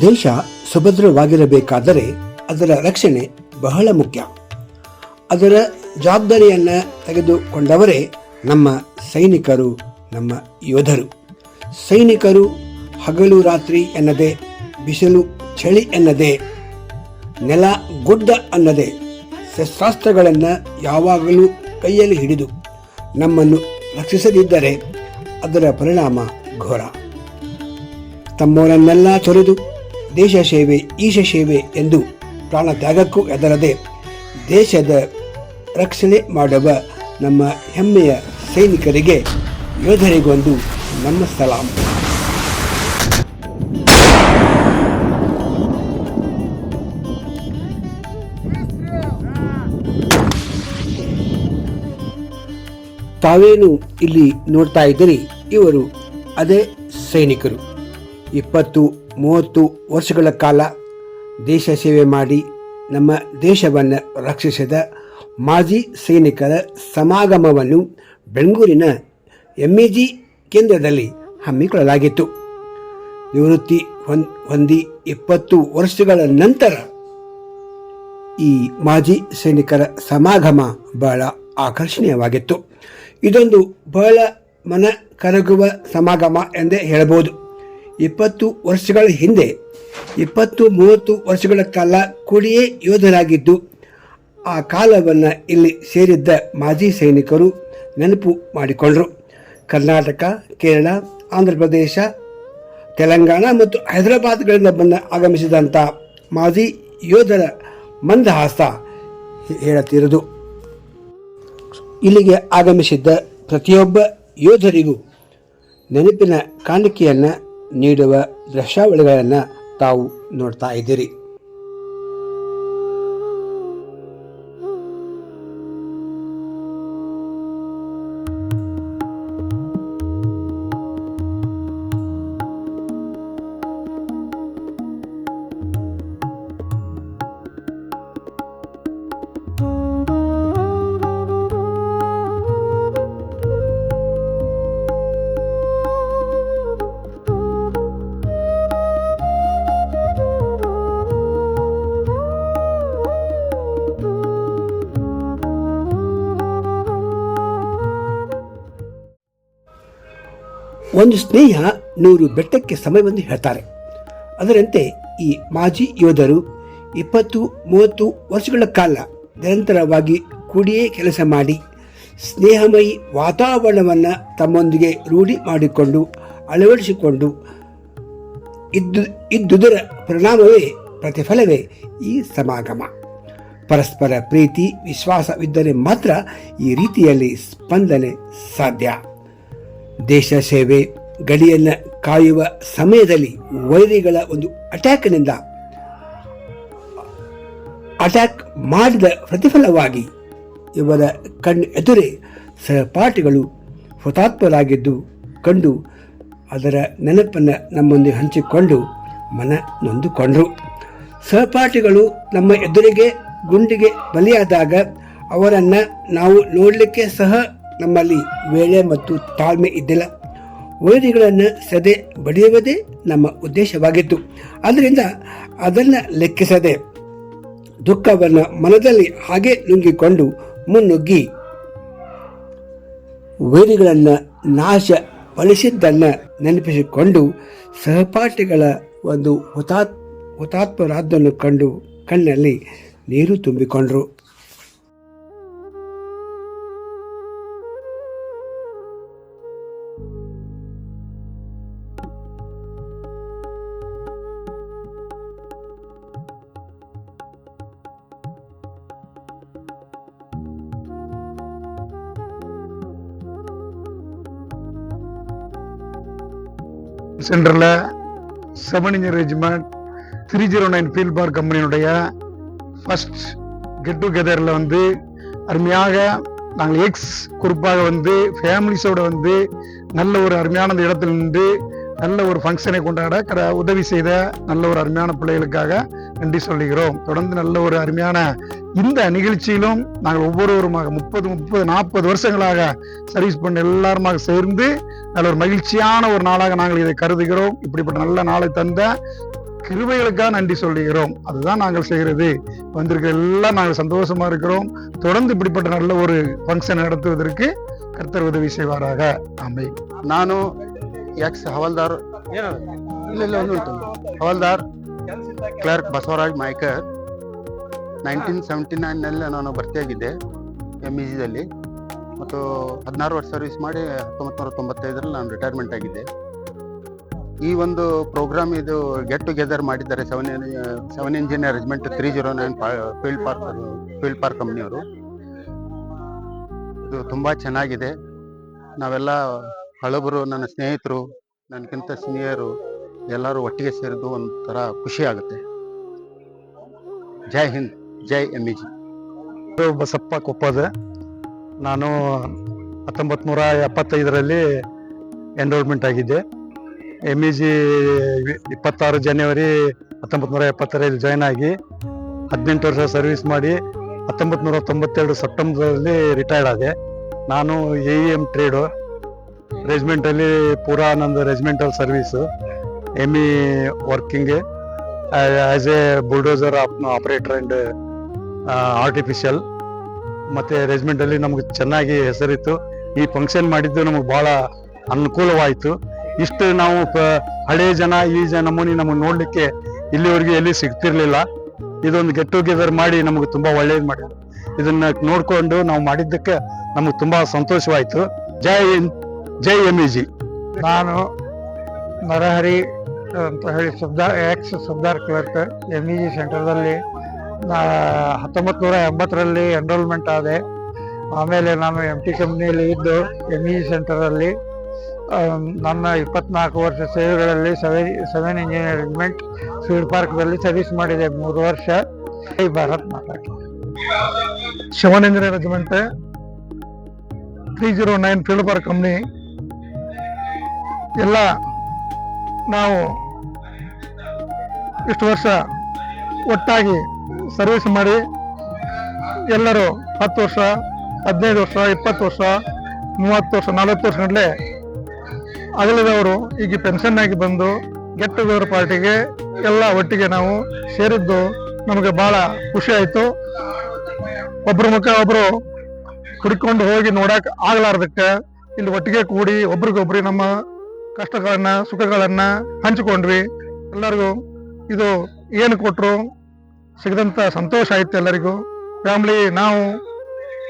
ದೇಶ ಸುಭದ್ರವಾಗಿರಬೇಕಾದರೆ ಅದರ ರಕ್ಷಣೆ ಬಹಳ ಮುಖ್ಯ. ಅದರ ಜವಾಬ್ದಾರಿಯನ್ನು ತೆಗೆದುಕೊಂಡವರೇ ನಮ್ಮ ಸೈನಿಕರು, ನಮ್ಮ ಯೋಧರು. ಸೈನಿಕರು ಹಗಲು ರಾತ್ರಿ ಎನ್ನದೆ, ಬಿಸಿಲು ಚಳಿ ಎನ್ನದೆ, ನೆಲ ಗುಡ್ಡ ಅನ್ನದೆ ಶಸ್ತ್ರಾಸ್ತ್ರಗಳನ್ನು ಯಾವಾಗಲೂ ಕೈಯಲ್ಲಿ ಹಿಡಿದು ನಮ್ಮನ್ನು ರಕ್ಷಿಸದಿದ್ದರೆ ಅದರ ಪರಿಣಾಮ ಘೋರ. ತಮ್ಮವರನ್ನೆಲ್ಲ ತೊರೆದು ದೇಶ ಸೇವೆ, ಈಶ ಸೇವೆ ಎಂದು ಪ್ರಾಣ ತ್ಯಾಗಕ್ಕೂ ಎದರದೆ ದೇಶದ ರಕ್ಷಣೆ ಮಾಡುವ ನಮ್ಮ ಹೆಮ್ಮೆಯ ಸೈನಿಕರಿಗೆ, ಯೋಧರಿಗೊಂದು ನಮ್ಮ ಸಲಾಂ. ತಾವೇನು ಇಲ್ಲಿ ನೋಡ್ತಾ ಇದ್ದೀರಿ? ಇವರು ಅದೇ ಸೈನಿಕರು. ಇಪ್ಪತ್ತು, ಮೂವತ್ತು ವರ್ಷಗಳ ಕಾಲ ದೇಶ ಸೇವೆ ಮಾಡಿ ನಮ್ಮ ದೇಶವನ್ನು ರಕ್ಷಿಸಿದ ಮಾಜಿ ಸೈನಿಕರ ಸಮಾಗಮವನ್ನು ಬೆಂಗಳೂರಿನ ಎಂ ಜಿ ಕೇಂದ್ರದಲ್ಲಿ ಹಮ್ಮಿಕೊಳ್ಳಲಾಗಿತ್ತು. ನಿವೃತ್ತಿ ಹೊಂದಿ ಇಪ್ಪತ್ತು ವರ್ಷಗಳ ನಂತರ ಈ ಮಾಜಿ ಸೈನಿಕರ ಸಮಾಗಮ ಬಹಳ ಆಕರ್ಷಣೀಯವಾಗಿತ್ತು. ಇದೊಂದು ಬಹಳ ಮನ ಕರಗುವ ಸಮಾಗಮ ಎಂದೇ ಹೇಳಬಹುದು. ಇಪ್ಪತ್ತು ವರ್ಷಗಳ ಹಿಂದೆ, ಇಪ್ಪತ್ತು ಮೂವತ್ತು ವರ್ಷಗಳ ಕಾಲ ಕೂಡಿಯೇ ಯೋಧರಾಗಿದ್ದು, ಆ ಕಾಲವನ್ನು ಇಲ್ಲಿ ಸೇರಿದ್ದ ಮಾಜಿ ಸೈನಿಕರು ನೆನಪು ಮಾಡಿಕೊಂಡರು. ಕರ್ನಾಟಕ, ಕೇರಳ, ಆಂಧ್ರ ಪ್ರದೇಶ, ತೆಲಂಗಾಣ ಮತ್ತು ಹೈದರಾಬಾದ್ಗಳಿಂದ ಬಂದ ಆಗಮಿಸಿದಂಥ ಮಾಜಿ ಯೋಧರ ಮಂದಹಾಸ ಹೇಳುತ್ತಿರುವುದು ಇಲ್ಲಿಗೆ ಆಗಮಿಸಿದ್ದ ಪ್ರತಿಯೊಬ್ಬ ಯೋಧರಿಗೂ ನೆನಪಿನ ಕಾಣಿಕೆಯನ್ನು ನೀಡುವ ದೃಶ್ಯಾವಳಿಗಳನ್ನು ತಾವು ನೋಡ್ತಾ ಇದ್ದೀರಿ. ಒಂದು ಸ್ನೇಹ ನೂರು ಬೆಟ್ಟಕ್ಕೆ ಸಮಯವೆಂದು ಹೇಳ್ತಾರೆ. ಅದರಂತೆ ಈ ಮಾಜಿ ಯೋಧರು ಇಪ್ಪತ್ತು, ಮೂವತ್ತು ವರ್ಷಗಳ ಕಾಲ ನಿರಂತರವಾಗಿ ಕೂಡಿಯೇ ಕೆಲಸ ಮಾಡಿ ಸ್ನೇಹಮಯಿ ವಾತಾವರಣವನ್ನು ತಮ್ಮೊಂದಿಗೆ ರೂಢಿ ಮಾಡಿಕೊಂಡು, ಅಳವಡಿಸಿಕೊಂಡು ಇದ್ದು, ಇದ್ದುದರ ಪರಿಣಾಮವೇ ಪ್ರತಿಫಲವೇ ಈ ಸಮಾಗಮ. ಪರಸ್ಪರ ಪ್ರೀತಿ, ವಿಶ್ವಾಸವಿದ್ದರೆ ಮಾತ್ರ ಈ ರೀತಿಯಲ್ಲಿ ಸ್ಪಂದನೆ ಸಾಧ್ಯ. ದೇಶ ಸೇವೆ, ಗಡಿಯನ್ನು ಕಾಯುವ ಸಮಯದಲ್ಲಿ ವೈರಿಗಳ ಒಂದು ಅಟ್ಯಾಕ್ನಿಂದ ಅಟ್ಯಾಕ್ ಮಾಡಿದ ಪ್ರತಿಫಲವಾಗಿ ಇವರ ಕಣ್ಣು ಎದುರೇ ಸಹಪಾಠಿಗಳು ಹುತಾತ್ಮರಾಗಿದ್ದು ಕಂಡು ಅದರ ನೆನಪನ್ನು ನಮ್ಮೊಂದಿಗೆ ಹಂಚಿಕೊಂಡು ಮನ ನೊಂದುಕೊಂಡರು. ಸಹಪಾಠಿಗಳು ನಮ್ಮ ಎದುರಿಗೆ, ಗುಂಡಿಗೆ ಬಲಿಯಾದಾಗ ಅವರನ್ನು ನಾವು ನೋಡಲಿಕ್ಕೆ ಸಹ ನಮ್ಮಲ್ಲಿ ವೇಳೆ ಮತ್ತು ತಾಳ್ಮೆ ಇದ್ದಿಲ್ಲ. ವೈರಿಗಳನ್ನು ಸದೆ ಬಡಿಯುವುದೇ ನಮ್ಮ ಉದ್ದೇಶವಾಗಿತ್ತು. ಆದ್ದರಿಂದ ಅದನ್ನು ಲೆಕ್ಕಿಸದೆ ದುಃಖವನ್ನು ಮನದಲ್ಲಿ ಹಾಗೆ ನುಂಗಿಕೊಂಡು ಮುನ್ನುಗ್ಗಿ ವೈರಿಗಳನ್ನು ನಾಶ ಪಡಿಸಿದ್ದನ್ನು ನೆನಪಿಸಿಕೊಂಡು ಸಹಪಾಠಿಗಳ ಒಂದು ಹುತಾತ್ ಹುತಾತ್ಮರಾದ್ದನ್ನು ಕಂಡು ಕಣ್ಣಲ್ಲಿ ನೀರು ತುಂಬಿಕೊಂಡರು. சென்டரில் seven inch regiment three zero nine field park கம்பெனியினுடைய first get டுகெதரில் வந்து அருமையாக நாங்கள் எக்ஸ் குறிப்பாக வந்து ஃபேமிலிஸோட வந்து நல்ல ஒரு அருமையான அந்த இடத்துல நின்று நல்ல ஒரு ஃபங்க்ஷனை கொண்டாட கட உதவி செய்த நல்ல ஒரு அருமையான பிள்ளைகளுக்காக நன்றி சொல்லுகிறோம். தொடர்ந்து நல்ல ஒரு அருமையான இந்த நிகழ்ச்சியிலும் நாங்கள் ஒவ்வொருவருமாக முப்பது முப்பது நாற்பது வருஷங்களாக சர்வீஸ் பண்ண எல்லாருமாக சேர்ந்து நல்ல ஒரு மகிழ்ச்சியான ஒரு நாளாக நாங்கள் இதை கருதுகிறோம் இப்படிப்பட்ட நல்ல நாளை தந்த கிருபைகளுக்காக நன்றி சொல்லுகிறோம் அதுதான் நாங்கள் செய்கிறது வந்திருக்கிற எல்லாம் நாங்கள் சந்தோஷமா இருக்கிறோம் தொடர்ந்து இப்படிப்பட்ட நல்ல ஒரு ஃபங்க்ஷன் நடத்துவதற்கு கர்த்தர் உதவி செய்வாராக ஆமை ನಾನು ಎಕ್ಸ್ ಹವಲ್ದಾರ್ ಇಲ್ಲ ಇಲ್ಲ ಒಂದು ಉಂಟು havildar clerk Basavaraj Maykar nineteen seventy ನೈನ್ನಲ್ಲಿ ನಾನು ಭರ್ತಿಯಾಗಿದ್ದೆ ಎಮ್ ಇ ಜಿದಲ್ಲಿ ಮತ್ತು ಹದಿನಾರು ವರ್ಷ ಸರ್ವಿಸ್ ಮಾಡಿ ಹತ್ತೊಂಬತ್ತು ನೂರ ತೊಂಬತ್ತೈದರಲ್ಲಿ ನಾನು ರಿಟೈರ್ಮೆಂಟ್ ಆಗಿದ್ದೆ. ಈ ಒಂದು ಪ್ರೋಗ್ರಾಮ್ ಇದು ಗೆಟ್ ಟುಗೆದರ್ ಮಾಡಿದ್ದಾರೆ seven seven engineer regiment three zero nine field park field park ಕಂಪ್ನಿಯವರು ಇದು ತುಂಬ ಚೆನ್ನಾಗಿದೆ. ನಾವೆಲ್ಲ ಹಳಬರು, ನನ್ನ ಸ್ನೇಹಿತರು ನನಗಿಂತ ಸೀನಿಯರು ಎಲ್ಲರೂ ಒಟ್ಟಿಗೆ ಸೇರಿದ್ದು ಒಂಥರ ಖುಷಿ ಆಗುತ್ತೆ. ಜೈ ಹಿಂದ್, ಜೈ M E G. Basappa Koppad. ನಾನು ಹತ್ತೊಂಬತ್ತು ನೂರ ಎಪ್ಪತ್ತೈದರಲ್ಲಿ ಎನ್ರೋಲ್ಮೆಂಟ್ ಆಗಿದ್ದೆ. ಎಂ ಇ ಜಿ ಇಪ್ಪತ್ತಾರು ಜನವರಿ ಹತ್ತೊಂಬತ್ತು ನೂರ ಎಪ್ಪತ್ತರಲ್ಲಿ ಜಾಯ್ನ್ ಆಗಿ ಹದಿನೆಂಟು ವರ್ಷ ಸರ್ವಿಸ್ ಮಾಡಿ ಹತ್ತೊಂಬತ್ತು ನೂರ ತೊಂಬತ್ತೆರಡು ಸೆಪ್ಟೆಂಬರಲ್ಲಿ ರಿಟೈರ್ಡ್ ಆದೆ. ನಾನು ಎ ಇ ಎಂ ಟ್ರೇಡು ರೆಜಿಮೆಂಟಲ್ಲಿ ಪೂರಾ ನಂದು regimental service M E working as a bulldozer operator and artificial ಮತ್ತೆ ರೆಜಿಮೆಂಟ್ ಅಲ್ಲಿ ನಮ್ಗೆ ಚೆನ್ನಾಗಿ ಹೆಸರಿತ್ತು. ಈ ಫಂಕ್ಷನ್ ಮಾಡಿದ್ದು ನಮಗೆ ಬಹಳ ಅನುಕೂಲವಾಯಿತು. ಇಷ್ಟು ನಾವು ಹಳೆ ಜನ ಈ ಜನ ನಮೂನಿ ನಮಗೆ ನೋಡ್ಲಿಕ್ಕೆ ಇಲ್ಲಿವರೆಗೆ ಎಲ್ಲಿ ಸಿಗ್ತಿರ್ಲಿಲ್ಲ. ಇದೊಂದು ಗೆಟ್ ಟುಗೆದರ್ ಮಾಡಿ ನಮಗೆ ತುಂಬಾ ಒಳ್ಳೇದು ಮಾಡಿದ್ರು. ಇದನ್ನ ನೋಡ್ಕೊಂಡು ನಾವು ಮಾಡಿದ್ದಕ್ಕೆ ನಮಗೆ ತುಂಬಾ ಸಂತೋಷವಾಯಿತು. ಜೈ ಹಿಂದ್, ಜೈ ಎಂ ಜಿ ನಾನು ನರಹರಿ ಅಂತ ಹೇಳಿ subedar ex subedar clerk M E G ಸೆಂಟರ್ದಲ್ಲಿ ಹತ್ತೊಂಬತ್ತು ನೂರ ಎಂಬತ್ತರಲ್ಲಿ ಎನ್ರೋಲ್ಮೆಂಟ್ ಆದೆ. ಆಮೇಲೆ ನಾನು ಎಂ ಟಿ ಕಂಪ್ನಿಯಲ್ಲಿ ಇದ್ದು ಎಂ ಇ ಸೆಂಟರಲ್ಲಿ ನನ್ನ ಇಪ್ಪತ್ನಾಲ್ಕು ವರ್ಷ ಸೇವೆಗಳಲ್ಲಿ ಸೆವೆನ್ ಸೆವೆನ್ ಇಂಜಿನಿಯರಿಂಗ್ಮೆಂಟ್ ಫೀಲ್ಡ್ ಪಾರ್ಕ್ದಲ್ಲಿ ಸರ್ವಿಸ್ ಮಾಡಿದೆ ಮೂರು ವರ್ಷ. ಐ ಭಾರತ್ ಮಾತಾಡಿ seven engineer regiment three zero nine field park company ಎಲ್ಲ ನಾವು ಇಷ್ಟು ವರ್ಷ ಒಟ್ಟಾಗಿ ಸರ್ವಿಸ್ ಮಾಡಿ ಎಲ್ಲರೂ ಹತ್ತು ವರ್ಷ, ಹದಿನೈದು ವರ್ಷ, ಇಪ್ಪತ್ತು ವರ್ಷ, ಮೂವತ್ತು ವರ್ಷ, ನಲವತ್ತು ವರ್ಷ ಅಗಲಿದವರು ಈಗ ಪೆನ್ಷನ್ ಆಗಿ ಬಂದು ಗೆಟ್ ಪಾರ್ಟಿಗೆ ಎಲ್ಲ ಒಟ್ಟಿಗೆ ನಾವು ಸೇರಿದ್ದು ನಮಗೆ ಬಹಳ ಖುಷಿ ಆಯಿತು. ಒಬ್ರ ಮುಖ ಒಬ್ಬರು ಹುಡ್ಕೊಂಡು ಹೋಗಿ ನೋಡಕ್ಕೆ ಆಗ್ಲಾರ್ದಕ್ಕೆ ಇಲ್ಲಿ ಒಟ್ಟಿಗೆ ಕೂಡಿ ಒಬ್ರಿಗೊಬ್ರಿ ನಮ್ಮ ಕಷ್ಟಗಳನ್ನ, ಸುಖಗಳನ್ನ ಹಂಚಿಕೊಂಡ್ವಿ. ಎಲ್ಲರಿಗೂ ಇದು ಏನು ಕೊಟ್ರು? ಸಿಗದಂತ ಸಂತೋಷ ಆಯ್ತು ಎಲ್ಲರಿಗೂ. ಫ್ಯಾಮ್ಲಿ, ನಾವು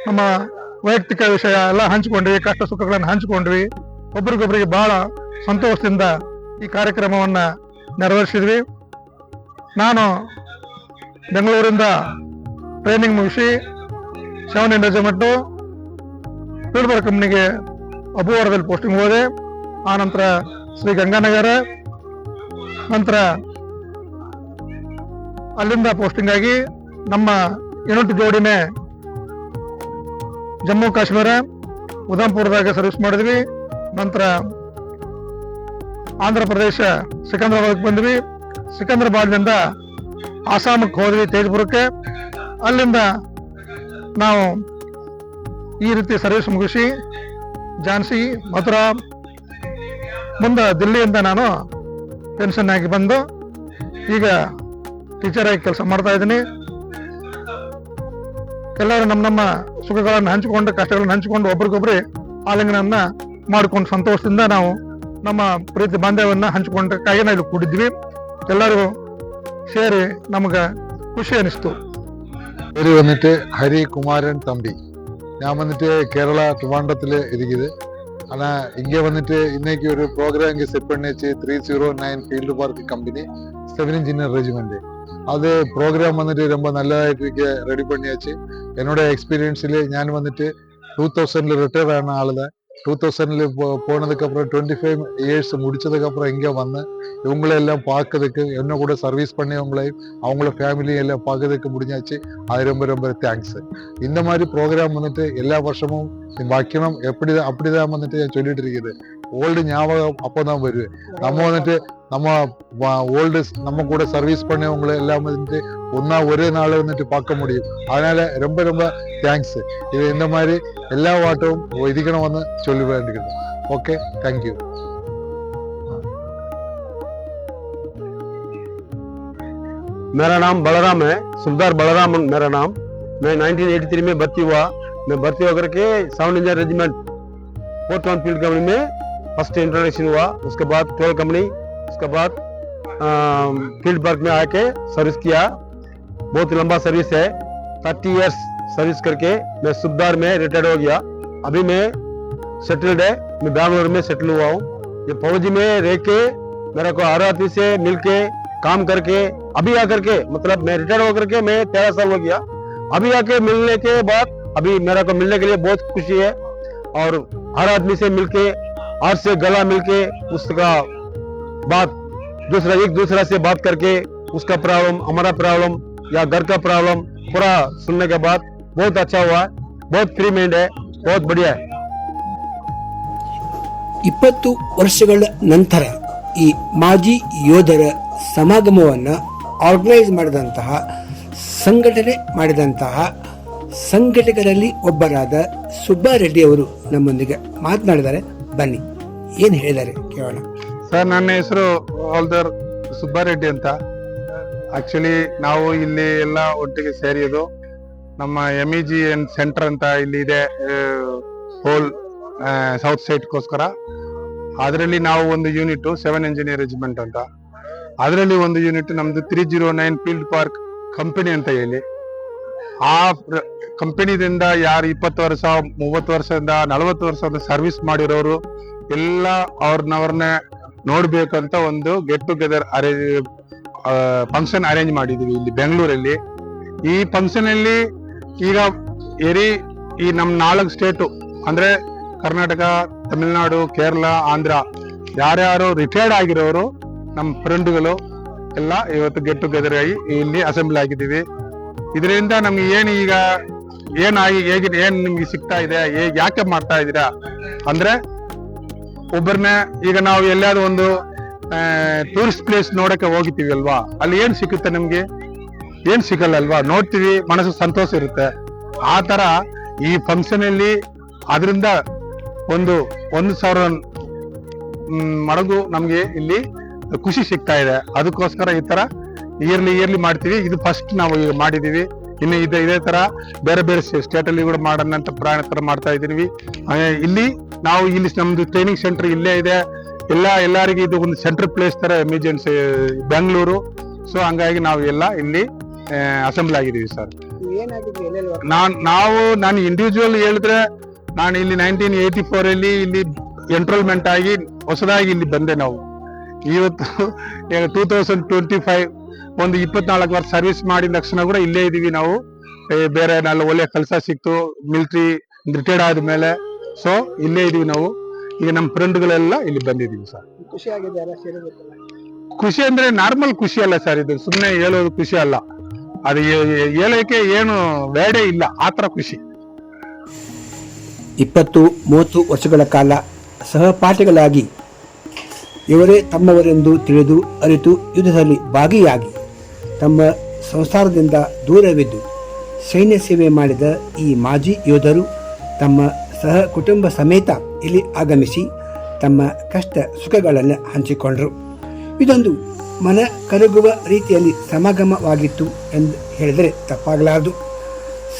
ನಮ್ಮ ವೈಯಕ್ತಿಕ ವಿಷಯ ಎಲ್ಲ ಹಂಚಿಕೊಂಡ್ವಿ, ಕಷ್ಟ ಸುಖಗಳನ್ನು ಹಂಚಿಕೊಂಡ್ವಿ. ಒಬ್ರಿಗೊಬ್ರಿಗೆ ಬಹಳ ಸಂತೋಷದಿಂದ ಈ ಕಾರ್ಯಕ್ರಮವನ್ನ ನೆರವೇರಿಸಿದ್ವಿ. ನಾನು ಬೆಂಗಳೂರಿಂದ ಟ್ರೈನಿಂಗ್ ಮುಗಿಸಿ ಸೆವೆನ್ ಇಂಡ್ ಮಟ್ಟು ಫೀಲ್ಡ್ಬರ್ ಕಂಪ್ನಿಗೆ ಅಬುವಾರದಲ್ಲಿ ಪೋಸ್ಟಿಂಗ್ ಹೋದೆ. ಆ ನಂತರ ಶ್ರೀ ಗಂಗಾನಗರ, ನಂತರ ಅಲ್ಲಿಂದ ಪೋಸ್ಟಿಂಗ್ ಆಗಿ ನಮ್ಮ ಯೂನಿಟ್ ಜೋಡಿನೇ ಜಮ್ಮು ಕಾಶ್ಮೀರ ಉಧಂಪುರದಾಗ ಸರ್ವಿಸ್ ಮಾಡಿದ್ವಿ. ನಂತರ ಆಂಧ್ರ ಪ್ರದೇಶ, ಸಿಕಂದ್ರಾಬಾದ್ಗೆ ಬಂದ್ವಿ. ಸಿಕಂದ್ರಾಬಾದ್ನಿಂದ ಆಸಾಮಕ್ಕೆ ಹೋದ್ವಿ ತೇಜ್ಪುರಕ್ಕೆ. ಅಲ್ಲಿಂದ ನಾವು ಈ ರೀತಿ ಸರ್ವಿಸ್ ಮುಗಿಸಿ, ಝಾನ್ಸಿ, ಮಥುರಾ, ಮುಂದೆ ದಿಲ್ಲಿಯಿಂದ ನಾನು ಪೆನ್ಷನ್ ಆಗಿ ಬಂದು ಈಗ ಟೀಚರ್ ಆಗಿ ಕೆಲಸ ಮಾಡ್ತಾ ಇದ್ದೀನಿ. ಎಲ್ಲರೂ ನಮ್ಮ ನಮ್ಮ ಸುಖಗಳನ್ನು ಹಂಚಿಕೊಂಡು, ಕಷ್ಟಗಳನ್ನು ಹಂಚಿಕೊಂಡು ಒಬ್ರಿಗೊಬ್ರಿ ಆಲಿಂಗನನ್ನ ಮಾಡ್ಕೊಂಡು ಸಂತೋಷದಿಂದ ನಾವು ನಮ್ಮ ಪ್ರೀತಿ ಬಾಂಧವ್ಯವನ್ನು ಹಂಚಿಕೊಂಡು ಕಾಯಿನ ಇಲ್ಲಿ ಕೂಡಿದ್ವಿ. ಎಲ್ಲರಿಗೂ ಸೇರಿ ನಮಗೆ ಖುಷಿ ಅನಿಸ್ತು. പേര് ಬಂದಿಟ್ಟು ಹರಿ ಕುಮಾರನ್ ತಂಬಿ. ഞാൻ വന്നിട്ട് കേരള ട്രിവാൻഡ്രത്തിൽ ഇരിക്കുന്നത് ആണാ ഇങ്ങനെ വന്നിട്ട് ഇന്നേക്ക് ഒരു program set പണിച്ച് three zero nine field work company seven engineer regiment അത് പ്രോഗ്രാം വന്നിട്ട് രൊമ്പ നല്ലതായിട്ട് എനിക്ക് റെഡി പണിയാച്ചു എന്നോട് എക്സ്പീരിയൻസിൽ ഞാൻ വന്നിട്ട് ടൂ തൗസൻഡിൽ റിട്ടയർ ആണ് ആളുകൾ ടൂ തൗസൻഡിൽ പോണതക്കപ്പുറം ട്വന്റി ഫൈവ് ഇയേഴ്സ് മുടിച്ചതക്കപ്പുറം ഇങ്ങനെ വന്ന് ഇവങ്ങളെല്ലാം പാക്കതക്ക് എന്നെ കൂടെ സർവീസ് പണിയവങ്ങളെയും അവങ്ങളുടെ ഫാമിലിയും എല്ലാം പാക്കതക്ക് മുടിഞ്ഞാച്ച് അത് രൊമ്പ താങ്ക്സ് ഇന്ന പ്രോഗ്രാം വന്നിട്ട് എല്ലാ വർഷവും வைக்கணும் எப்படி அப்படிதான் வந்துட்டு நான் சொல்லிட்டு இருக்குது ஓல்டு ஞாபகம் அப்போதான் வருது நம்ம வந்துட்டு நம்ம ஓல்டு நம்ம கூட சர்வீஸ் பண்ணவங்களை எல்லாம் வந்துட்டு ஒன்னா ஒரே நாள் வந்துட்டு பார்க்க முடியும் அதனால ரொம்ப ரொம்ப தேங்க்ஸ் இது இந்த மாதிரி எல்லா வாட்டும் ഇതിക്കണമെന്ന് ചൊല്ലി വേണ്ടിക്കുന്നു ഓക്കെ താങ്ക് യു मेरा नाम बलराम है सुबदार बलराम मेरा नाम मैं 1983 में भर्ती हुआ मैं भर्ती होकर के sound engineer regiment fourth one field company में फ़र्स्ट इंट्रोडक्शन हुआ। उसके बाद ट्वेल्व कंपनी, उसके बाद फ़ील्ड वर्क में आके सर्विस किया। बहुत लंबा सर्विस है। थर्टी इयर्स सर्विस करके मैं सुबदार में रिटायर्ड हो गया। अभी मैं सेटल्ड है। मैं बैंगलोर में सेटल हुआ हूँ। ये फौजी में रह के, मेरे को आदमी से मिल के काम करके, अभी आकर के मतलब मैं रिटायर होकर के मैं तेरह साल हो गया। अभी आके मिलने के बाद अभी मेरे को मिलने के लिए बहुत खुशी है और हर आदमी से मिलके हर से गला मिलके उसका बात दूसरा एक दूसरा से बात करके उसका प्रॉब्लम हमारा प्रॉब्लम या घर का प्रॉब्लम पूरा सुनने के बाद बहुत अच्छा हुआ है बहुत फ्री माइंड है बहुत बढ़िया है ಇಪ್ಪತ್ತು ವರ್ಷಗಳ ನಂತರ ಈ ಮಾಜಿ ಯೋಧರ ಸಮಾಗಮವನ್ನು ಆರ್ಗನೈಸ್ ಮಾಡಿದಂತಹ ಸಂಘಟನೆ ಮಾಡಿದಂತಹ ಸಂಘಟಕರಲ್ಲಿ ಒಬ್ಬರಾದ ಸುಬ್ಬಾರೆಡ್ಡಿ ಅವರು ನಮ್ಮೊಂದಿಗೆ ಮಾತನಾಡಿದ್ದಾರೆ. ಬನ್ನಿ, ಏನು ಹೇಳಿದ್ದಾರೆ ಕೇಳೋಣ. ಸರ್, ನನ್ನ ಹೆಸರು ಆಲ್ದರ್ ಸುಬ್ಬಾರೆಡ್ಡಿ ಅಂತ. ಆಕ್ಚುಲಿ ನಾವು ಇಲ್ಲಿ ಎಲ್ಲ ಒಟ್ಟಿಗೆ ಸೇರಿಯೋದು ನಮ್ಮ M E G and centre ಅಂತ ಇಲ್ಲಿ ಇದೆ ಹೋಲ್ ಸೌತ್ ಸೈಡ್ಗೋಸ್ಕರ ಅದರಲ್ಲಿ ನಾವು ಒಂದು ಯೂನಿಟ್ ಸೆವೆನ್ ಇಂಜಿನಿಯರ್ ರೆಜಿಮೆಂಟ್ ಅಂತ. ಅದರಲ್ಲಿ ಒಂದು ಯೂನಿಟ್ ನಮ್ದು three zero nine field park company ಅಂತ ಹೇಳಿ. ಆ ಕಂಪನಿದಿಂದ ಯಾರು ಇಪ್ಪತ್ತು ವರ್ಷ, ಮೂವತ್ತು ವರ್ಷದಿಂದ, ನಲವತ್ತು ವರ್ಷದಿಂದ ಸರ್ವಿಸ್ ಮಾಡಿರೋರು ಎಲ್ಲ ಅವ್ರನ್ನವ್ರನ್ನೇ ನೋಡ್ಬೇಕಂತ ಒಂದು get together arrange function arrange ಮಾಡಿದೀವಿ ಇಲ್ಲಿ ಬೆಂಗಳೂರಲ್ಲಿ. ಈ ಫಂಕ್ಷನ್ ಅಲ್ಲಿ ಈಗ ಎರಿ ಈ ನಮ್ ನಾಲ್ಕು ಸ್ಟೇಟು ಅಂದ್ರೆ ಕರ್ನಾಟಕ, ತಮಿಳುನಾಡು, ಕೇರಳ, ಆಂಧ್ರ ಯಾರ್ಯಾರು ರಿಟೈರ್ಡ್ ಆಗಿರೋರು ನಮ್ಮ ಫ್ರೆಂಡ್ಗಳು ಎಲ್ಲ ಇವತ್ತು ಗೆಟ್ ಟುಗೆದರ್ ಆಗಿ ಇಲ್ಲಿ ಅಸೆಂಬ್ಲಿ ಆಗಿದ್ದೀವಿ. ಇದರಿಂದ ನಮ್ಗೆ ಏನು ಈಗ ಏನಾಗಿ ಹೇಗಿದೆ, ಏನ್ ನಿಮ್ಗೆ ಸಿಗ್ತಾ ಇದೆ ಹೇಗೆ ಯಾಕೆ ಮಾಡ್ತಾ ಇದ್ದೀರಾ ಅಂದ್ರೆ ಒಬ್ಬರನ್ನ ಈಗ ನಾವು ಎಲ್ಲಾದ್ರೂ ಒಂದು ಟೂರಿಸ್ಟ್ ಪ್ಲೇಸ್ ನೋಡಕ್ಕೆ ಹೋಗಿತೀವಿ ಅಲ್ವಾ? ಅಲ್ಲಿ ಏನ್ ಸಿಗುತ್ತೆ ನಮ್ಗೆ? ಏನ್ ಸಿಗಲ್ಲ ಅಲ್ವಾ ನೋಡ್ತೀವಿ, ಮನಸ್ಸು ಸಂತೋಷ ಇರುತ್ತೆ. ಆ ತರ ಈ ಫಂಕ್ಷನ್ ಅಲ್ಲಿ ಅದರಿಂದ ಒಂದು ಒಂದು ಸಾವಿರ ಮಡಗು ನಮ್ಗೆ ಇಲ್ಲಿ ಖುಷಿ ಸಿಗ್ತಾ ಇದೆ. ಅದಕ್ಕೋಸ್ಕರ ಈ ತರ ಇಯರ್ಲಿ ಇಯರ್ಲಿ ಮಾಡ್ತೀವಿ. ಇದು ಫಸ್ಟ್ ನಾವು ಈಗ ಮಾಡಿದೀವಿ. ಇನ್ನು ಇದೇ ಇದೇ ತರ ಬೇರೆ ಬೇರೆ ಸ್ಟೇಟ್ ಅಲ್ಲಿ ಕೂಡ ಮಾಡೋಣ ಅಂತ ಪ್ರಯಾಣ ತರ ಮಾಡ್ತಾ ಇದೀವಿ ಇಲ್ಲಿ ನಾವು ಇಲ್ಲಿ ನಮ್ದು ಟ್ರೈನಿಂಗ್ ಸೆಂಟರ್ ಇಲ್ಲೇ ಇದೆ. ಎಲ್ಲ ಎಲ್ಲರಿಗೂ ಇದು ಒಂದು ಸೆಂಟರ್ ಪ್ಲೇಸ್ ತರ ಎಮರ್ಜೆನ್ಸಿ ಬೆಂಗಳೂರು ಸೊ ಹಂಗಾಗಿ ನಾವು ಎಲ್ಲ ಇಲ್ಲಿ ಅಸೆಂಬ್ಲಿ ಆಗಿದ್ದೀವಿ ಸರ್ ನಾನ್ ನಾವು ನಾನು ಇಂಡಿವಿಜುವಲ್ ಹೇಳಿದ್ರೆ ನಾನು ಇಲ್ಲಿ ನೈನ್ಟೀನ್ ಏಯ್ಟಿ ಫೋರ್ ಅಲ್ಲಿ ಇಲ್ಲಿ ಎನ್ರೋಲ್ಮೆಂಟ್ ಆಗಿ ಹೊಸದಾಗಿ ಇಲ್ಲಿ ಬಂದೆ ನಾವು. ಇವತ್ತು ಟೂ ತೌಸಂಡ್ ಟ್ವೆಂಟಿ ಫೈವ್ ಒಂದು ಇಪ್ಪತ್ನಾಲ್ಕು ವರ್ಷ ಸರ್ವಿಸ್ ಮಾಡಿದ ತಕ್ಷಣ ಕೂಡ ಇಲ್ಲೇ ಇದೀವಿ ನಾವು. ಬೇರೆ ನಾಲ್ ಒಳ್ಳೆ ಕೆಲಸ ಸಿಕ್ತು ಮಿಲಿಟ್ರಿ ರಿಟೈರ್ಡ್ ಆದ್ಮೇಲೆ. ಸೊ ಇಲ್ಲೇ ಇದೀವಿ ನಾವು. ಈಗ ನಮ್ಮ ಫ್ರೆಂಡ್ಗಳೆಲ್ಲ ಇಲ್ಲಿ ಬಂದಿದ್ದೀವಿ ಸರ್ ಖುಷಿ ಅಂದ್ರೆ ನಾರ್ಮಲ್ ಖುಷಿ ಅಲ್ಲ ಸರ್ ಇದು. ಸುಮ್ಮನೆ ಹೇಳೋದು ಖುಷಿ ಅಲ್ಲ. ಅದು ಹೇಳೋಕೆ ಏನು ಬೇಡೇ ಇಲ್ಲ. ಆತರ ಖುಷಿ. ಇಪ್ಪತ್ತು ಮೂವತ್ತು ವರ್ಷಗಳ ಕಾಲ ಸಹಪಾಠಿಗಳಾಗಿ ಇವರೇ ತಮ್ಮವರೆಂದು ತಿಳಿದು ಅರಿತು ಯುದ್ಧದಲ್ಲಿ ಭಾಗಿಯಾಗಿ ತಮ್ಮ ಸಂಸಾರದಿಂದ ದೂರವಿದ್ದು ಸೈನ್ಯ ಸೇವೆ ಮಾಡಿದ ಈ ಮಾಜಿ ಯೋಧರು ತಮ್ಮ ಸಹ ಕುಟುಂಬ ಸಮೇತ ಇಲ್ಲಿ ಆಗಮಿಸಿ ತಮ್ಮ ಕಷ್ಟ ಸುಖಗಳನ್ನು ಹಂಚಿಕೊಂಡರು. ಇದೊಂದು ಮನ ಕರಗುವ ರೀತಿಯಲ್ಲಿ ಸಮಾಗಮವಾಗಿತ್ತು ಎಂದು ಹೇಳಿದರೆ ತಪ್ಪಾಗಲಾರದು.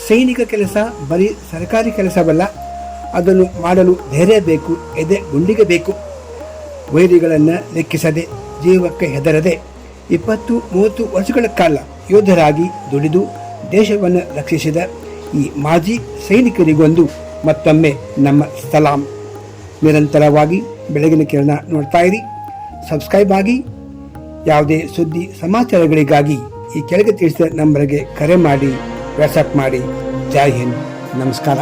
ಸೈನಿಕ ಕೆಲಸ ಬರೀ ಸರ್ಕಾರಿ ಕೆಲಸವಲ್ಲ, ಅದನ್ನು ಮಾಡಲು ಧೈರ್ಯ ಬೇಕು, ಎದೆ ಗುಂಡಿಗೆ ಬೇಕು ವೈರಿಗಳನ್ನು ಲೆಕ್ಕಿಸದೆ ಜೀವಕ್ಕೆ ಹೆದರದೆ ಇಪ್ಪತ್ತು ಮೂವತ್ತು ವರ್ಷಗಳ ಕಾಲ ಯೋಧರಾಗಿ ದುಡಿದು ದೇಶವನ್ನು ರಕ್ಷಿಸಿದ ಈ ಮಾಜಿ ಸೈನಿಕರಿಗೊಂದು ಮತ್ತೊಮ್ಮೆ ನಮ್ಮ ಸಲಾಂ. ನಿರಂತರವಾಗಿ ಬೆಳಗಿನ ಕಿರಣ ನೋಡ್ತಾ ಇರಿ. ಸಬ್ಸ್ಕ್ರೈಬ್ ಆಗಿ. ಯಾವುದೇ ಸುದ್ದಿ ಸಮಾಚಾರಗಳಿಗಾಗಿ ಈ ಕೆಳಗೆ ತಿಳಿಸಿದ ನಂಬರ್ಗೆ ಕರೆ ಮಾಡಿ ವಾಟ್ಸಪ್ ಮಾಡಿ. ಜೈ ಹಿಂದ್. ನಮಸ್ಕಾರ.